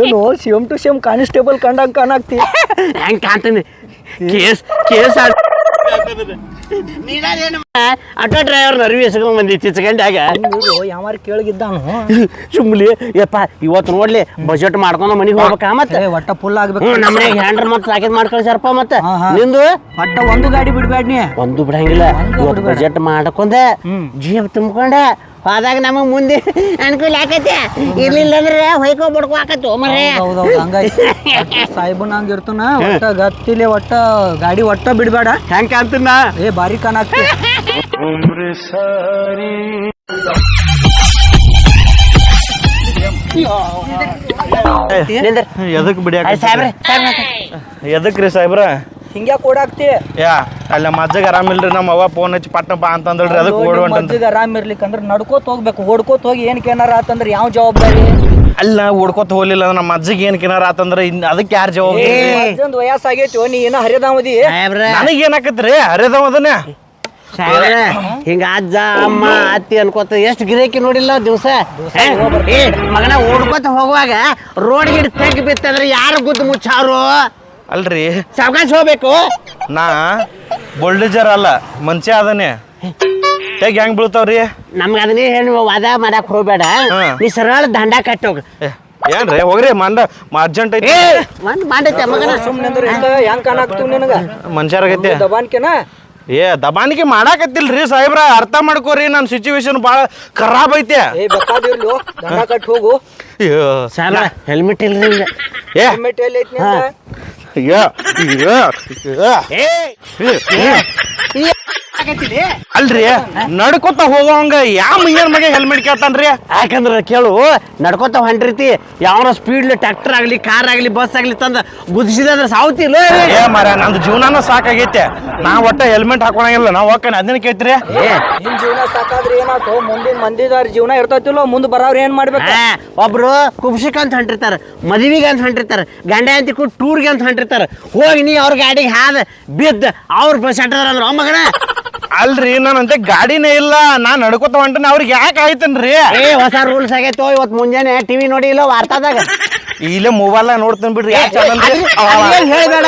ಏನು same to same constable ಕಂಡಂಗೆ ಕಾಣಾಕ್ತಿ. ಹೆಂಗೆ ಕಾಣ್ತಾನೆ? ಕೇಸ್ ಕೇಸ್ ಆಟೋ ಡ್ರೈವರ್ ನರ್ವಿ ಎಸ್ಕೊಂಡ್ ಬಂದಿ ಯಾವಾರ ಕೇಳಗಿದ್ದಾನು. ಸುಮ್ಲಿ ಯಪ್ಪ ಇವತ್ತು ನೋಡ್ಲಿ ಬಜೆಟ್ ಮಾಡ್ಕೊಂಡು ಮನೆಗೆ ಹೋಗ್ಬೇಕಾ ಮತ್ತೆ? ಒಟ್ಟ ಫುಲ್ ಆಗ್ಬೇಕು. ನಮ್ಮನೆ ನಮ್ಮ ಮತ್ತ ಹ್ಯಾಂಡ್ರ್ ಮತ್ತೆ ಸರ್ಪ ಮಾಡ್ಕೊಳ್ಸಾರಪ್ಪ ಮತ್ತೆ. ನಿಂದು? ಒಟ್ಟ ಒಂದು ಗಾಡಿ ಬಿಡ್ಬೇಡ ನೀ ಒಂದು ಬಿಡಂಗಿಲ್ಲ ಬಜೆಟ್ ಮಾಡ್ಕೊಂಡೆ ಜೀಪ್ ತುಂಬ್ಕೊಂಡೆ ಹೋದಾಗ ನಮಗೆ ಮುಂದೆ ಅನುಕೂಲ ಆಕತ್ತೆ ಇರ್ಲಿಲ್ಲ ಅಂದ್ರೆ ಹೊಯ್ಕೋ ಬಡ್ಕೋ ಆಕತ್ತು ಮರೇ ಹೌದೌದು ಹಂಗಾಯ್ತು. ಸಾಹೇಬನ್ ಹಂಗ ಇರ್ತನ ಒಟ್ಟ ಗತ್ತಿಲೆ ಒಟ್ಟ ಗಾಡಿ ಒಟ್ಟ ಬಿಡಬೇಡ. ಹೆಂಗ್ ಕಾಣ್ತೀನ ಏ ಬಾರಿ ಕಾಣಾಕ್ತಿ. ಎದಕ್ ಬಿಡಿಯಾಕ ಸಾಹೇಬ್ರೆ. ಎದಕ್ ರೀ ಸಾಹೇಬ್ರ? ಹಿಂಗ್ಯಾಕ್ ಓಡಾಕ್ತಿ? ಯಾ. ಅಲ್ಲ ನಮ್ಮ ಅಜ್ಜಗೆ ಆರಾಮಿಲ್ರಿ ನಮ್ಮ ಅವ್ವ ಫೋನ್ ಹಚ್ಚಿ ಪಟ್ಟ ಬಾ ಅಂತಂದಳ್ರಿ ಅದಕ್ಕೆ ಓಡ್ ಹೊಂಟನ್ರಿ ಮಜ್ಜಿಗೆ ಆರಾಮ್ ಇರ್ಲಿಕ್ಕಂದ್ರೆ ನಡ್ಕೋತ ಹೋಗ್ಬೇಕು. ಓಡ್ಕೋತ ಹೋಗಿ ಏನಕ್ಕೆ ಏನಾರ ಆತಂದ್ರೆ ಯಾವ ಜವಾಬ್ದಾರಿ? ಅಲ್ಲ ಓಡ್ಕೊತ ಹೋಗ್ಲಿಲ್ಲ ಅಂದ್ರೆ ನಮ್ಮ ಅಜ್ಜಿಗೆ ಏನ್ ಕಿನಾರ ಆತಂದ್ರ ಇನ್ ಅದಕ್ಕೆ ಯಾರು ಜವಾಬ್ದಾರಿ? ಅಜ್ಜಂದ್ ವಯಸ್ಸಾಗೈತಿ ನೀ ಏನ ಹರಿದಾಮದಿ? ಸಾಹೇಬ್ರೆ. ನನಗೆ ಏನಾಕತ್ರಿ? ಹರಿದವ ಅದನ್ನ ಸಾಹೇಬ್ರೆ ಹಿಂಗ ಅಜ್ಜ ಅಮ್ಮ ಅತ್ತಿ ಅನ್ಕೋತ ಎಷ್ಟು ಗಿರಾಕಿ ನೋಡಿಲ್ಲ ದಿವಸ? ಮಗನ ಓಡ್ಕೋತ ಹೋಗುವಾಗ ರೋಡ್ ಗಿಡ ತೆಗ್ ಬಿತ್ತಂದ್ರೆ ಯಾರು ಗುದ್ದು ಮುಚ್ಚಾರು? ಅಲ್ರಿ. ಸಾವಕಾಶ ಹೋಗ್ಬೇಕು? ನಾ ಬೊಲ್ಡೇಜರ್ ಅಲ್ಲ ಮನ್ಷ ಅದನ್ನೇ. ತೆಗ್ ಹೆಂಗ್ ಬೀಳ್ತಾವ್ರಿ? ನಮ್ಗೆ ಅದನ್ನೇ ಹೇಳಿ ವಾದ ಮಾಡಕ್ ಹೋಗ್ಬೇಡ. ನೀ ಸರಳ ದಂಡ ಕಟ್ಟೋಗ ಏನ್ರಿ? ಹೋಗ್ರಿ ಮಂದ ಅರ್ಜೆಂಟ್ ಐತಿ. ಏ ಒಂದ್ ಮಾಡೈತೆ ಮಗನ. ಸುಮ್ನೆ ಅಂದ್ರ ಹೆಂಗ್ ಕಾಣಾಕ್ತಿವ್ ನಿನಗ? ಮನುಷ್ಯರಾಗೈತಿ. ದಬಾನ್ಕೆನ? ಏ ದಬಾನಿಕೆ ಮಾಡಾಕತ್ತಿಲ್ರಿ ಸಾಹೇಬ್ರ. ಅರ್ಥ ಮಾಡ್ಕೋರಿ ನನ್ನ ಸಿಚುವೇಶನ್ ಭಾಳ ಖರಾಬ್ ಐತೆ. ಏ ಬೇಕಾದಿರ್ಲಿ ದಂಡ ಕಟ್ ಹೋಗು. ಅಯ್ಯೋ. ಹೆಲ್ಮೆಟ್ ಇಲ್ರಿ ಏ. ಹೆಲ್ಮೆಟ್ ಎಲ್ಲಿ ಐತಿ ನಿಂದ? ಅಯ್ಯೋ, ಅಯ್ಯೋ, ಅಲ್ರಿ ನಡ್ಕೊತ ಹೋಗೋಂಗ ಯಾವ ಮುಂಜಾನೆ ಮಗ ಹೆಲ್ಮೆಟ್ ಕೇಳ್ತಾನ್ರಿ? ಯಾಕಂದ್ರೆ ಕೇಳು ನಡ್ಕೊತ ಹೊಂಟಿರ್ತಿ ಯಾವ ಸ್ಪೀಡ್ ಟ್ರಾಕ್ಟರ್ ಆಗ್ಲಿ ಕಾರ್ ಆಗ್ಲಿ ಬಸ್ ಆಗ್ಲಿ ತಂದ ಗುದಿಸಿದ್ರೆ ಸಾವತಿಲ್ಲ ಏ ಮರ ನಂದು ಜೀವನಾನ ಸಾಕಾಗೈತೆ. ನಾ ಒಟ್ಟ ಹೆಲ್ಮೆಟ್ ಹಾಕೊಳಂಗಿಲ್ಲ ನಾವು ಹೋಗ್ತಾನೆ ಅದನ್ನ ಕೇಳ್ತೀರಿ? ಏ. ನಿನ್ ಜೀವನ ಸಾಕಾದ್ರೆ ಏನಾಯ್ತು? ಮುಂದಿನ ಮಂದಿದಾರ ಜೀವನ ಇರ್ತೈತಿಲ್ಲ ಮುಂದ್ ಬರೋರ್ ಏನ್ ಮಾಡ್ಬೇಕು? ಆ, ಒಬ್ರು ಕುಬ್ಸಕ್ ಅಂತ ಹೊಂಟಿರ್ತಾರ ಮದುವೆಗೆ ಅಂತ ಹೊಂಟಿರ್ತಾರ ಗಂಡ ಅಂತ ಕೂಡ ಟೂರ್ಗೆ ಅಂತ ಹೊಂಟಿರ್ತಾರ ಹೋಗಿ ನೀ ಅವ್ರ ಗಾಡಿಗೆ ಹಾದ ಬಿದ್ದ ಅವ್ರ ಬಸ್ ಅಂದ್ರ ಮಗನ ಅಲ್ರಿ ನಾನಂತೆ ಗಾಡಿನೇ ಇಲ್ಲ ನಾನ್ ನಡ್ಕೋತ ಹೊಂಟನ ಅವ್ರಿಗೆ ಯಾಕೆ ಆಯ್ತನ್ರಿ? ಏ ಹೊಸ ರೂಲ್ಸ್ ಆಗೈತೋ ಇವತ್ ಮುಂಜಾನೆ ಟಿವಿ ನೋಡಿ ಇಲ್ಲ ವಾರ್ತಾದಾಗ. ಇಲ್ಲೇ ಮೊಬೈಲ್ ನೋಡ್ತೀನಿ ಬಿಡ್ರಿ ಯಾಕೆ ಚಾನಲ್ ರೀ ಹೇಳ್ಬೇಡ.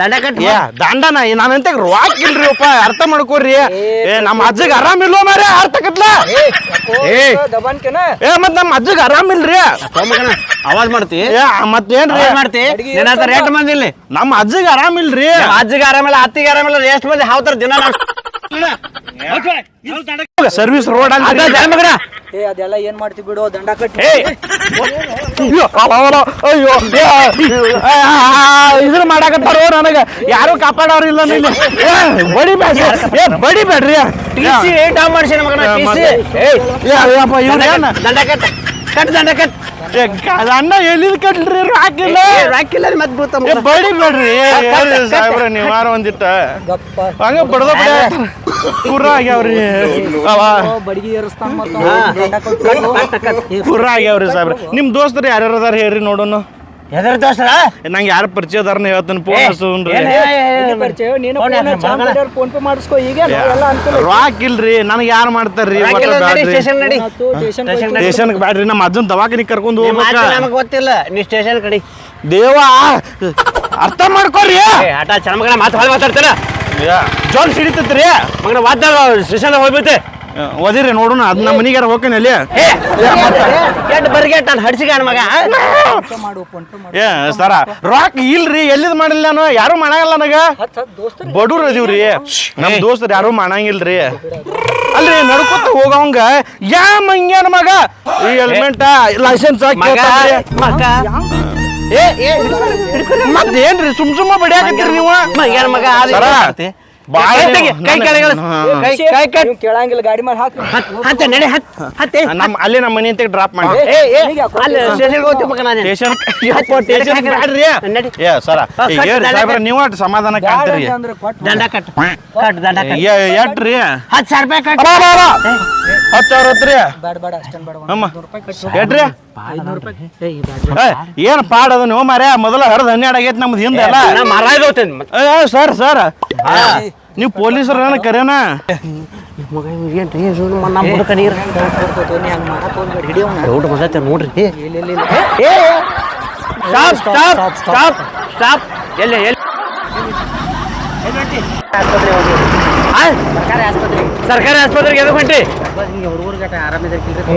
ದಂಡ ಕಟ್ಟು ಏ ದಂಡನ ನಾನಂತೆ ರಾಕ್ ಇಲ್ರಿ ಅಪ್ಪ ಅರ್ಥ ಮಾಡ್ಕೋರಿ. ಏ ನಮ್ಮ ಅಜ್ಜಗ್ ಆರಾಮಿಲ್ವ ಇಲ್ಲ ಮಾರಿ ಏ ದಬಾನ್ಕೆನ? ಏ ಮತ್ ನಮ್ಮ ಅಜ್ಜಗ್ ಆರಾಮಿಲ್ರಿ ಇಲ್ರಿ? ಅವಾಜ್ ಮಾಡ್ತಿ? ಏ ಮತ್ತೇನ್ರಿ? ಅವಾಜ್ ಮಾಡ್ತಿ? ನಿನ್ನ ಹತ್ರ ರೇಟ್ ಬಂದಿಲ್ಲ ನಮ್ಮ ಅಜ್ಜಗ್ ಆರಾಮಿಲ್ರಿ ಅಜ್ಜಿಗೆ ಆರಾಮಿಲ್ಲ ಅತ್ತಿಗೆ ಆರಾಮಿಲ್ಲ ಎಷ್ಟು ಮಂದಿ ಹಾವ್ತಾರ ದಿನ ಸರ್ವಿಸ್ ರೋಡ್ ಮಗನ? ಏ ಅದೆಲ್ಲ ಏನ್ ಮಾಡ್ತಿ ಬಿಡು ದಂಡ ಕಟ್ಟಿ. ಏ. ಅಯ್ಯೋ ಇದ್ರ ಮಾಡಾಕತ್ತಾರೋ ನನಗ. ಯಾರು ಕಾಪಾಡೋರಿಲ್ಲ ಇಲ್ಲ ಏ, ಬಡಿಬೇಡ್ರಿ ಏ ಬಡಿಬೇಡ್ರಿ ಟಿ ಸಿ ಡೌನ್ ಮಾಡ್ಸಿ ಮಗನ ಟಿ ಸಿ. ಮತ್ತೆ- ಏ, ದಂಡ ಕಟ್. ಕಟ್ ದಂಡ ಕಟ್ ಅಣ್ಣ ಎಲ್ಲಿದ್ ಕಟ್ಲ್ರಿ ರಾಕಿಲ್ಲ ರಾಕಿಲ್ಲ ಮತ್ತೆ ಬೀಳ್ತಾವ ಬಡಿ ಏನ್ರಿ ಸಾಹೇಬ್ರ ನೀವಾರ ಒಂದಿಟ್ಟ ಹಂಗ ಬಡದ ಬಡ ಕುರ್ರ ಆಗ್ಯಾವ್ರಿ ಕುರ್ರ ಆಗ್ಯಾವ್ರಿ ಸಾಹೇಬ್ರ ನಿಮ್ ದೋಸ್ತರು ಯಾರ್ಯಾರ ಅದಾರ ಹೇಳ್ರಿ ನೋಡೋಣ ಎದ್ರ ದೋಸ್ತರ? ನಂಗೆ ಯಾರು ಪರಿಚಯ ಅದಾರನ ಹೇಳ್ತಾನೆ ಫೋನ್ ಹಚ್ಚುನ್ರಿ ನೀನು ಪರಿಚಯ? ನೀನು ಫೋನ್ ಪೇ ಮಾಡಿಸ್ಕೋ ಈಗ ಎಲ್ಲ ಅನುಕೂಲ ರಾಕ್ ಇಲ್ರಿ ನನಗೆ ಯಾರು ಮಾಡ್ತಾರ್ರಿ ಸ್ಟೇಷನ್ ಸ್ಟೇಷನ್ಗೆ ಬ್ಯಾಡ್ರಿ? ನಮ್ಮ ಅಜ್ಜನ್ ದವಾಖಾನಿಗೆ ಕರ್ಕೊಂಡು ಹೋಗ್ಬೇಕು. ನಮಗೆ ಗೊತ್ತಿಲ್ಲ ನೀ ಸ್ಟೇಷನ್ ಕಡಿ. ದೇವ ಅರ್ಥ ಮಾಡ್ಕೊರಿ ಆಟ ಚರ್ಮಗಳ ಮಾತು ಹಾಳು ಮಾತಾಡ್ತಾರ? ಜೋನ್ ಸಿಡಿತೈತ್ರಿ. ಮಗನ ವಾದ್ಯ ಸ್ಟೇಷನ್ ಹೋಗ್ಬಿಟ್ಟೆ. ಓದಿರಿ ನೋಡೋಣ. ಅದ್ ನಮ್ಮ ಮನಿಗಾರ ಹೋಗ್ತಾನೆ ಅಲ್ಲಿ. ಬರ್ಗೇಟ್ ಎಡ್ ಬರ್ಗೆಟ್ ನಾನು ಹಡ್ಸಿಗಾಣ ಮಗ. ಮಾಡು ಫೋನ್ ಮಾಡು ಏ ಸರ ರಾಕ್ ಇಲ್ರಿ ಎಲ್ಲಿದ್ ಮಾಡಿಲ್ಲ ನಾನು? ಯಾರು ಮಾಡಂಗಿಲ್ಲ ನನಗ. ದೋಸ್ತರು ಬಡೂರ್ ಅದೀವ್ರಿ ನಮ್ ದೋಸ್ತರು ಯಾರು ಮಾಡಂಗಿಲ್ರಿ. ಅಲ್ರಿ ನಡ್ಕೊತ ಹೋಗವಂಗ. ಯಾ ಮಂಗ್ಯಾನ ಮಗ? ಈ ಹೆಲ್ಮೆಟ್ ಲೈಸೆನ್ಸ್ ಮಗ ಮಗ. ಏ ಏ ಮತ್ತೇನ್ರಿ ಸುಮ್ ಸುಮ್ಮ ಬಡಿಯಾಕತ್ತೀರಿ ನೀವು? ಮಗ ಅದು ಸರ? ಬಾಳ ಕೈ ತೆಗಿ, ಕೈ ನನ್ನ- ಕೆಳಗೆ ಹಾ. ಕೈ ಕೈ ನೀವು ಕೇಳಂಗಿಲ್ಲ ಗಾಡಿ ಮೇಲೆ ಹಾಕಿ ಹತ್ ಹತ್ತೆ ನಡೆ ಹತ್ ಹತ್ತೆ. ನಮ್ ಅಲ್ಲಿ ನಮ್ಮ ಮನೆ ಅಂತ ಡ್ರಾಪ್ ಮಾಡಿ. ಏ ಏ ಅಲ್ಲಿ ಸ್ಟೇಷನ್ಗೆ ಹೋಗ್ತೀವಿ ಮಗ ನಾನು. ಸ್ಟೇಷನ್ ಹತ್ತು ಸ್ಟೇಷನ್ ನಡಿ, ಬ್ಯಾಡ್ರಿ ಏ ಸರ ಹಾ, ಈಗ ಕಟ್ ಹೇಳ್ರಿ ದಂಡ ಸಾಹೇಬ್ರ ನೀವು ಅಟ್ ಸಮಾಧಾನ ಕಾಣ್ತೀರಿ ಅಂದ್ರೆ ದಂಡ ಕಟ್. ಕಟ್ ದಂಡ ಕಟ್. ಏ- ಎಟ್ರಿ? ಹತ್ತು ಸಾವಿರ ರೂಪಾಯಿ ಕಟ್. ಅಬ್ಬಾ, ಅಬ್ಬಾ, ಅಬ್ಬಾ. ಹತ್ತು ಸಾವಿರ ಹತ್ರಿ. ಬೇಡ ಬೇಡ ಅಷ್ಟೇನ್ ಬೇಡ. ಅಮ್ಮ. ರೂಪಾಯಿ ಕಟ್ಟು ಎಟ್ರಿ? ಐದ್ನೂರು ರೂಪಾಯಿ. ಏ, ಏನ್ ಪಾಡ್ ಅದು ನೀವು ಮಾರ್ಯಾ ಮೊದಲ ಹರಿದ ಹನ್ನೆರಡು ಆಗೈತೆ ನಮ್ದು ಹಿಂದೆ ಅಲ್ಲ. Sir sir. ನೀವು ಪೊಲೀಸರ ಕರೆನಾ? ಮಗ ಏನ್ರಿ ನಮ್ಮ ನೀರು ನೋಡ್ರಿ. ಸ್ಟಾಪ್ ಸ್ಟಾಪ್ ಸ್ಟಾಪ್ ಸ್ಟಾಪ್ ಎಲ್ಲಿ ಎಲ್ಲಿ? ಆಸ್ಪತ್ರೆ ಆ? ಸರ್ಕಾರಿ ಆಸ್ಪತ್ರೆಗೆ. ಎದಕ್ಕೆ ಹೊಂಟಿ?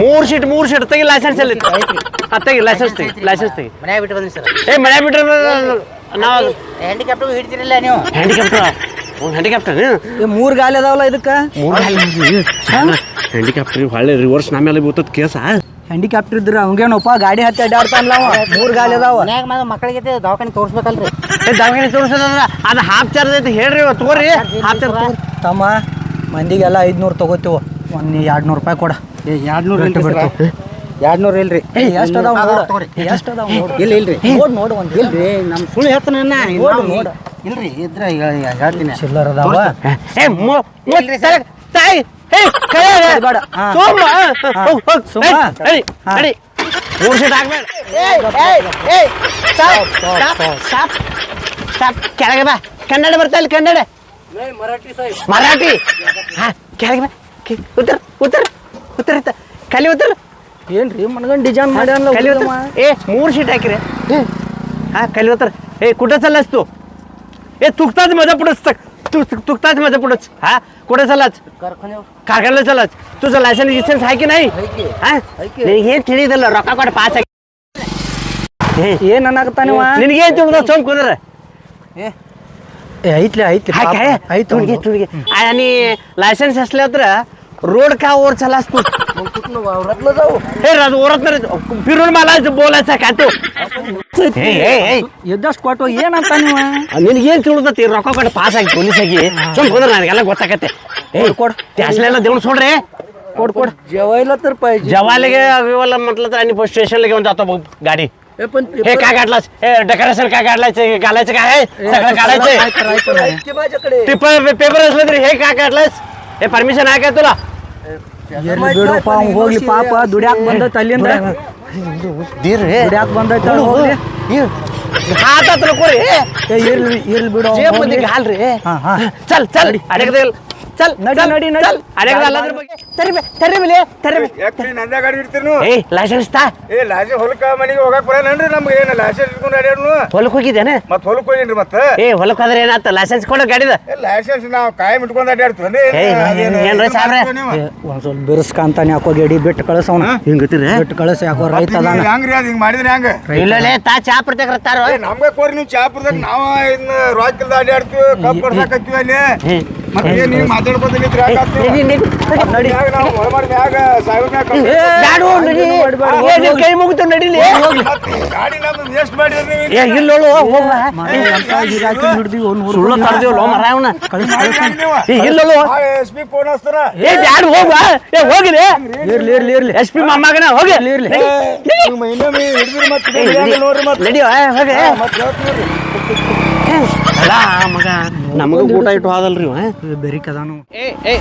ಮೂರು ಸೀಟ್ ಮೂರು ಸೀಟ್ ತೆಗಿ ಲೈಸೆನ್ಸ್ ಅಲ್ಲಿ ತೆಗಿ ಲೈಸೆನ್ಸ್ ತೆಗಿ ಲೈಸೆನ್ಸ್ ತೆಗಿ. ಮನೆ ಬಿಟ್ಟು ಬಂದ್ರಿ ಸರ್. ಏ ಮನೆ ಬಿಟ್ರೆ ನಾವು ಹ್ಯಾಂಡಿಕ್ಯಾಪ್ಟು ಹಿಡ್ತಿರಲ್ಲ ನೀವು. ಹ್ಯಾಂಡಿಕ್ಯಾಪ್ಟರ್ ಹ್ಯಾಂಡಿಕ್ಯಾಪ್ಟರ್ ಈ ಮೂರು ಗಾಲಿ ಅದಾವಲ್ಲ ಇದಕ್ಕೆ? ಮೂರು ಹ್ಯಾಂಡಿಕ್ಯಾಪ್ಟರ್ ಹೊಳ್ಳಿ ರಿವರ್ಸ್ ನಮ್ಮೆಲ್ಲ ಬೀಳ್ತದ ಕೇಸ. ಹ್ಯಾಂಡಿಕ್ಯಾಪ್ಟರ್ ಇದ್ರೆ ಅವಂಗೇನಪ್ಪ ಗಾಡಿ ಹತ್ತಿ ಅಡ್ಡಾಡ್ತಾನಲ್ಲ ಅವ. ಮೂರು ಗಾಲಿ ಅದಾವ. ಮನ್ಯಾಗ ಮಕ್ಕಳಿಗೆ ದವಾಖಾನೆ ತೋರಿಸ್ಬೇಕಲ್ರಿ. ಏ ದವಾಖಾನೆ ತೋರಿಸೋದಂದ್ರ ಅದು ಹಾಫ್ ಚಾರ್ಜ್ ಐತಿ ಹೇಳ್ರಿ ಇವತ್ತು ತಗೋರಿ. ಹಾಫ್ ಚಾರ್ಜ್ ತಮ್ಮ ಮಂದಿಗೆಲ್ಲ ಐದ್ನೂರು ತಗೋತೀವ. ಒಂದು ಎರಡು ನೂರು ರೂಪಾಯಿ ಕೊಡ. ಏ ನೂರ ಎಂಟು ಬಿಡ್ತು. ಎರಡ್ ನೂರ ಇಲ್ರಿ. ಎಷ್ಟು ಅದಾವ ಎಷ್ಟು ಅದಾವ ಇಲ್ಲ ಇಲ್ರಿ ನೋಡು ನೋಡಿ ಒಂದು. ಇಲ್ರಿ ನಮ್ ಸುಳ್ಳು ಹೇಳ್ತಾನ ನೋಡಿ ನೋಡು. ಇಲ್ರಿ ಇದ್ರ ಇಲ್ರಿ ಹೇ ಕರೆ ಬೇಡ. ಸುಮ್ಮ ಹೋಗ್ ಸುಮ್ಮ. ಕೆಳಗೆ ಬಾ. ಕನ್ನಡ ಬರ್ತಾ ಇಲ್ಲ ಕನ್ನಡ. ಮರಾಠಿ ಸಾಹೇಬ್ ಮರಾಠಿ. ಹಾ ಕೆಳಗೆ ಬಾ. ಉತ್ತರ ಉತ್ತರ ಉತ್ತರ ಕಲಿ ಉತ್ತರ. ಏನ್ರಿ ಮನಗಂಡ್ ಡಿಸೈನ್ ಮಾಡ್ಯಾನ ಕಲಿ ಉತ್ತರ. ಏ ಮೂರ್ ಶೀಟ್ ಹಾಕಿರಿ. ಹಾ ಕಲಿ ಉತ್ತರ. ಏ ಕುಟ ಸಲ್ಲಸ್ತು तू ए चुकताच माझा पुढंच तू चुकताच माझ्या पुढंच हा कुठं चाललाच कारखान्याला चाललाच तुझं लायसन्स गिसन्स आहे की नाही हा हे ತಿಳಿದಲ್ಲ ರೊಕ್ಕ ಕೊಟ್ಟು ಪಾಸ್ ಆಗಿ ಏನ್ ಅನ್ನಕತ್ತಾನಿವ ನಿನಗೇನ್ ತಿಳ್ದ ಸೋಮ್ ಕುಂದ್ರ ಏ ಐತ್ಲಿ ಐತ್ಲಿ हाय ಪಾಪ. काय ಐತ್ तुडगे ಅವ್ನ್ದು. तुडगे आणि लायसन्स असल्या तर रोड का ओर चालास तू हे राज ओरत नाही फिरून मला बोलायचं का तू हे, हे, हे. ಎದ್ದಷ್ಟು ಕೊಟ್ಟು ಏನಂತ ನೀವ ನಿನಗೇನ್ ತಿಳಿದತಿ ರೊಕ್ಕ ಕೊಟ್ಟು ಪಾಸ್ ಆಗಿ ಪೊಲೀಸಾಗಿ ಸುಮ್ ಕುಂದ್ರ ನನಗೆಲ್ಲ ಗೊತ್ತಾಗತ್ತೆ ಏ ಕೊಡ್ त्यासल्याला देऊन सोड रे ಕೊಡ್ ಕೊಡ್ जेवायला तर पाहिजे जेवायला गेला म्हटलं तर आणि स्टेशनला घेऊन जातो बघ गाडी हे पण हे काय काढलास हे डेकोरेशन काय काढलायचं घालायचं काय आहे सगळं काढायचंय करायचं नाही माझ्याकडे पेपर पेपर असलं तरी हे काय काढलास हे परमिशन आहे का तुला ಬಿಡಪ್ಪ ಅವ್ನ್ ಹೋಗ್ಲಿ ಪಾಪ ದುಡ್ಯಾಕ್ ಬಂದೈತೆ ಅಲ್ಲಿಂದ ದೀರ್ರಿ ಯಾಕೆ ಬಂದೈತೆ ಏ ಇರ್ಲಿ ಇರ್ಲಿ ಬಿಡು ಜೇಬ್ ಹಾ ಹಾಲ್ರಿ ಚಲ್ ಚಲ್. ಅಡಗದೆ ಚಲ್ ನಡಿ ನಡಿ ನಡಿ. ಅರೆ ಅಲ್ಲದ್ರ ಬಗ್ಗೆ ತರಿಬೆ ತರಿಬಲೆ ತರಿಬೆ. ಯಾಕೆ ನೀ ಗಾಡಿ ಇಡ್ತೀನು ಏ ಲೈಸೆನ್ಸ್ ತಾ? ಏ ಲೈಸೆನ್ಸ್ ಹೊಲಕ ಮನೆಗೆ ಹೋಗಕ್ಕೆ ಬರಲ್ಲನ್ರಿ ನಮಗೆ ಏನು ಲೈಸೆನ್ಸ್ ಇಟ್ಕೊಂಡು ಅಡ್ಯಾಡ್ನು ಹೋಗಿದ್ದೇನೆ. ಹೊಲಕ್ಕೆ ಏ ಹೊಲಕ್ಕೆ ಹೋದ್ರೆ ಏನಾತ ಲೈಸೆನ್ಸ್ ಕೊಡು ಗಾಡಿದ? ಲೈಸೆನ್ಸ್ ಯಾಕೋ ಗೆಡಿ ಬಿಟ್ಟು ಕಳಿಸೋಣ ಹಿಂಗತಿರಿ ಬಿಟ್ಟು ಕಳಸ ಯಾಕೋ ರೈತ ಅದಾನ. ಹೆಂಗ್ರಿ ಅದು? ಹಿಂಗ್ ಮಾಡಿದ್ರೆ ಹೆಂಗ? ಇಲ್ಲಲೇ ತಾ ಚಾ ಪ್ರತ್ಯೇಕ ರತ್ತಾರ. ನಮ್ಗೆ ಕೋರಿ ನೀವು ಚಾ ಪ್ರತ್ಯೇಕ ನಾವು ಇನ್ನು ರಾಕಿಲ್ದ ಅಡ್ಯಾಡ್ತೀವಿ ಕಬ್ಬು ಅಲ್ಲಿ. ಮತ್ತೆ ನೀವು ಮಾತಾಡ್ಬೋದಿಲ್ಲ ನಾವು ಹೊರ ಮಾಡಿ ಮ್ಯಾಗ ಸಾಹೇಬ್ ಮ್ಯಾಗ ಕೈ ಮುಗಿತು ನಡಿಲಿ. ಗಾಡಿ ನಮ್ದು ವೇಸ್ಟ್ ಮಾಡಿದ್ರಿ ಏ ಇಲ್ಲೋಳು ಹೋಗ್ಲ ಹಿಡ್ದಿವಿ ಸುಳ್ಳು ಇಲ್ಲೋಳು ಎಸ್ ಪಿ ಫೋನ್ ಹಚ್ತಾರ? ಏ ಬ್ಯಾಡ ಹೋಗ ಏ ಹೋಗಿರಿ. ಇರ್ಲಿ ಇರ್ಲಿ ಇರ್ಲಿ. ಎಸ್ ಪಿ ಮೊಮ್ಮಗನ ಹೋಗಿ. ಇರ್ಲಿ. ಇನ್ನೊಮ್ಮೆ ಹಿಡಿದ್ರಿ ಮತ್ತೆ ನೋಡ್ರಿ ಮತ್ತೆ. ನಡಿಯೋ ಹೋಗಿ. ಮತ್ತೆ ಮಗ ನಮಗ ಊಟ ಇಟ್ಟು ಹೋದಲ್ರಿ ಇವ ಬೆರಿಕ್ ಅದಾನು ಏ ಏ.